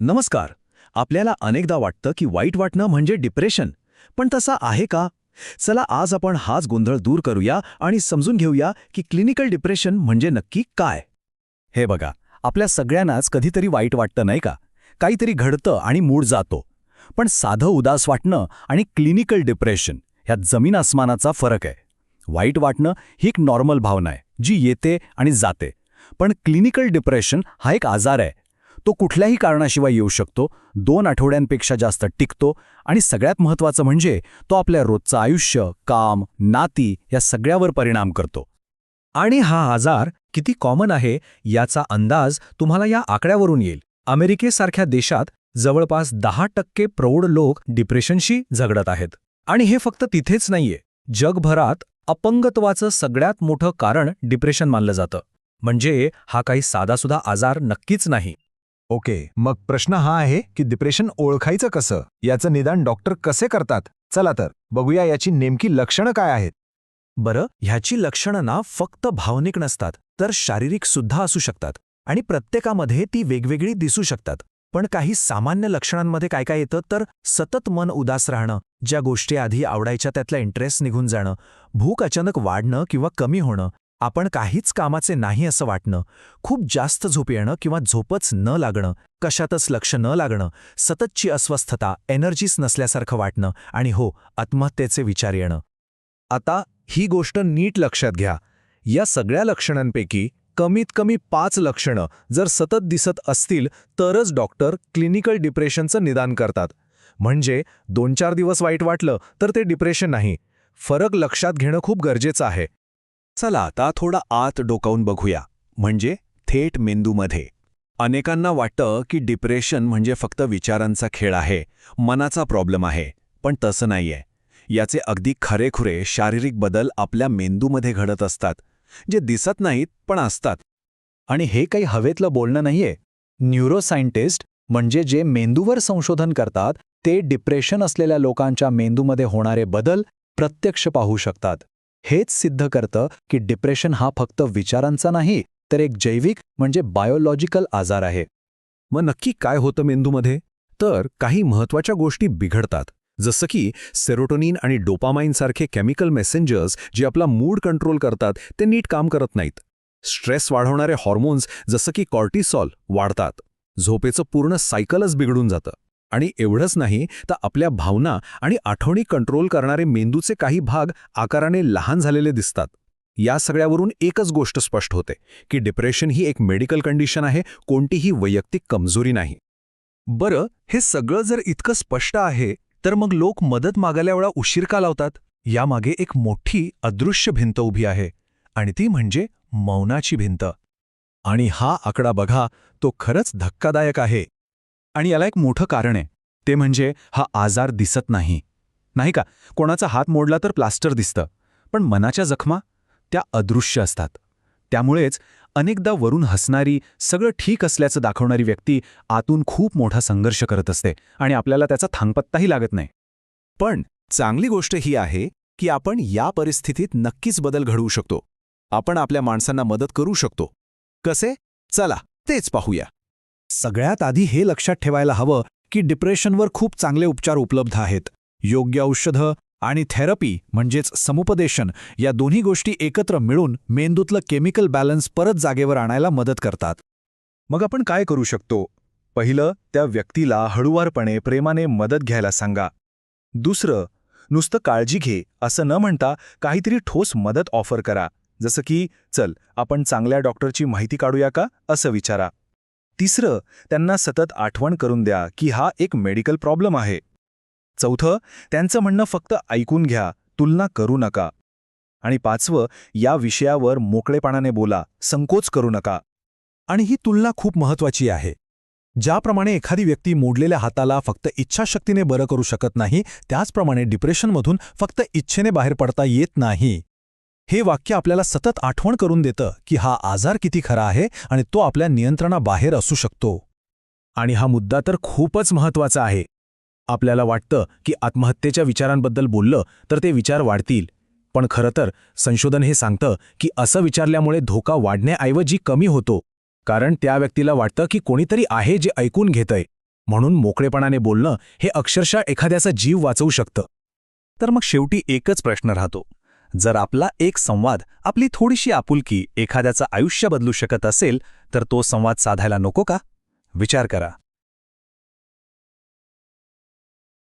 नमस्कार. आपल्याला अनेकदा वाटतं की वाईट वाटणं म्हणजे डिप्रेशन. पण तसा आहे का? चला आज आपण हाच गोंधळ दूर करूया आणि समजून घेऊया की क्लिनिकल डिप्रेशन म्हणजे नक्की काय. हे बघा आपल्या सगळ्यांनाच कधीतरी वाईट वाटतं नाही का? काहीतरी घडतं आणि मूड जातो. पण साधं उदास वाटणं आणि क्लिनिकल डिप्रेशन ह्यात जमीन आसमानाचा फरक आहे. वाईट वाटणं ही एक नॉर्मल भावना आहे जी येते आणि जाते. पण क्लिनिकल डिप्रेशन हा एक आजार आहे तो कुठल्याही कारणाशिवाय येऊ शकतो दोन आठवड्यांपेक्षा जास्त टिकतो आणि सगळ्यात महत्त्वाचं म्हणजे तो आपल्या रोजचं आयुष्य काम नाती या सगळ्यावर परिणाम करतो. आणि हा आजार किती कॉमन आहे याचा अंदाज तुम्हाला या आकड्यावरून येईल. अमेरिकेसारख्या देशात जवळपास दहा टक्के प्रौढ लोक डिप्रेशनशी झगडत आहेत. आणि हे फक्त तिथेच नाहीये. जगभरात अपंगत्वाचं सगळ्यात मोठं कारण डिप्रेशन मानलं जातं. म्हणजे हा काही साधासुधा आजार नक्कीच नाही. ओके मग प्रश्न हा आहे की डिप्रेशन ओळखायचं कसं? याचं निदान डॉक्टर कसे करतात? चला तर बघूया याची नेमकी लक्षणं काय आहेत. बरं ह्याची लक्षणं ना फक्त भावनिक नसतात तर शारीरिक सुद्धा असू शकतात. आणि प्रत्येकामध्ये ती वेगवेगळी दिसू शकतात. पण काही सामान्य लक्षणांमध्ये काय काय येतं? तर सतत मन उदास राहणं ज्या गोष्टी आधी आवडायच्या त्यातला इंटरेस्ट निघून जाणं भूक अचानक वाढणं किंवा कमी होणं आपण काहीच कामाचे नाही असं वाटणं खूप जास्त झोप येणं किंवा झोपच न लागणं कशातच लक्ष न लागणं सततची अस्वस्थता एनर्जीच नसल्यासारखं वाटणं आणि हो आत्महत्येचे विचार येणं. आता ही गोष्ट नीट लक्षात घ्या. या सगळ्या लक्षणांपैकी कमीत कमी पाच लक्षणं जर सतत दिसत असतील तरच डॉक्टर क्लिनिकल डिप्रेशनचं निदान करतात. म्हणजे दोन चार दिवस वाईट वाटलं तर ते डिप्रेशन नाही. फरक लक्षात घेणं खूप गरजेचं आहे. चला आता थोडा आत डोकावून बघूया. म्हणजे थेट मेंदूमध्ये. अनेकांना वाटतं की डिप्रेशन म्हणजे फक्त विचारांचा खेळ आहे मनाचा प्रॉब्लेम आहे पण तसं नाहीये. याचे अगदी खरेखुरे शारीरिक बदल आपल्या मेंदूमध्ये घडत असतात जे दिसत नाहीत पण असतात. आणि हे काही हवेतलं बोलणं नाहीये. न्यूरोसायंटिस्ट म्हणजे जे मेंदूवर संशोधन करतात ते डिप्रेशन असलेल्या लोकांच्या मेंदूमध्ये होणारे बदल प्रत्यक्ष पाहू शकतात. हेच सिद्ध करतं की डिप्रेशन हा फक्त विचारांचा नाही तर एक जैविक म्हणजे बायोलॉजिकल आजार आहे. मग नक्की काय होतं मेंदूमध्ये? तर काही महत्त्वाच्या गोष्टी बिघडतात जसं की सेरोटोनिन आणि डोपामाइन सारखे केमिकल मेसेंजर्स जे आपला मूड कंट्रोल करतात ते नीट काम करत नाहीत. स्ट्रेस वाढवणारे हॉर्मोन्स जसं की कॉर्टिसॉल वाढतात. झोपेचं पूर्ण सायकलच बिघडून जातं. आणि एवढंच नाही तर आपल्या भावना आणि आठवणी कंट्रोल करणारे मेंदूचे काही भाग आकाराने लहान झालेले दिसतात. या सगळ्यावरून एकच गोष्ट स्पष्ट होते की डिप्रेशन ही एक मेडिकल कंडिशन आहे कोणतीही वैयक्तिक कमजोरी नाही. बरं हे सगळं जर इतकं स्पष्ट आहे तर मग लोक मदत मागायला एवढा उशीर का लावतात? यामागे एक मोठी अदृश्य भिंत उभी आहे आणि ती म्हणजे मौनाची भिंत. आणि हा आकडा बघा तो खरंच धक्कादायक आहे. आणि याला एक मोठं कारण आहे. ते म्हणजे हा आजार दिसत नाही. नाही का? कोणाचा हात मोडला तर प्लास्टर दिसतं. पण मनाच्या जखमा? त्या अदृश्य असतात. त्यामुळेच अनेकदा वरून हसणारी सगळं ठीक असल्याचं दाखवणारी व्यक्ती आतून खूप मोठा संघर्ष करत असते आणि आपल्याला त्याचा थांगपत्ताही लागत नाही. पण चांगली गोष्ट ही आहे की आपण या परिस्थितीत नक्कीच बदल घडवू शकतो. आपण आपल्या माणसांना मदत करू शकतो. कसे? चला तेच पाहूया. सगळ्यात आधी हे लक्षात ठेवायला हवं की डिप्रेशनवर खूप चांगले उपचार उपलब्ध आहेत. योग्य औषधं आणि थेरपी म्हणजेच समुपदेशन या दोन्ही गोष्टी एकत्र मिळून मेंदूतलं केमिकल बॅलन्स परत जागेवर आणायला मदत करतात. मग आपण काय करू शकतो? पहिलं त्या व्यक्तीला हळुवारपणे प्रेमाने मदत घ्यायला सांगा. दुसरं नुसतं काळजी घे असं न म्हणता काहीतरी ठोस मदत ऑफर करा. जसं की चल आपण चांगल्या डॉक्टरची माहिती काढूया का? असं विचारा. तिसरं त्यांना सतत आठवण करून द्या की हा एक मेडिकल प्रॉब्लेम आहे. चौथं त्यांचं म्हणणं फक्त ऐकून घ्या तुलना करू नका. आणि पाचवं या विषयावर मोकळेपणाने बोला संकोच करू नका. आणि ही तुलना खूप महत्वाची आहे. ज्याप्रमाणे एखादी व्यक्ती मोडलेल्या हाताला फक्त इच्छाशक्तीने बरं करू शकत नाही त्याचप्रमाणे डिप्रेशनमधून फक्त इच्छेने बाहेर पडता येत नाही. हे वाक्य आपल्याला सतत आठवण करून देतं की हा आजार किती खरा आहे आणि तो आपल्या नियंत्रणाबाहेर असू शकतो. आणि हा मुद्दा तर खूपच महत्त्वाचा आहे. आपल्याला वाटतं की आत्महत्येच्या विचारांबद्दल बोललं तर ते विचार वाढतील. पण खरं तर संशोधन हे सांगतं की असं विचारल्यामुळे धोका वाढण्याऐवजी कमी होतो. कारण त्या व्यक्तीला वाटतं की कोणीतरी आहे जे ऐकून घेतंय. म्हणून मोकळेपणाने बोलणं हे अक्षरशः एखाद्याचा जीव वाचवू शकतं. तर मग शेवटी एकच प्रश्न राहतो. जर आपला एक संवाद आपली थोडीशी आपुलकी एखाद्याचं आयुष्य बदलू शकत असेल तर तो संवाद साधायला नको का? विचार करा.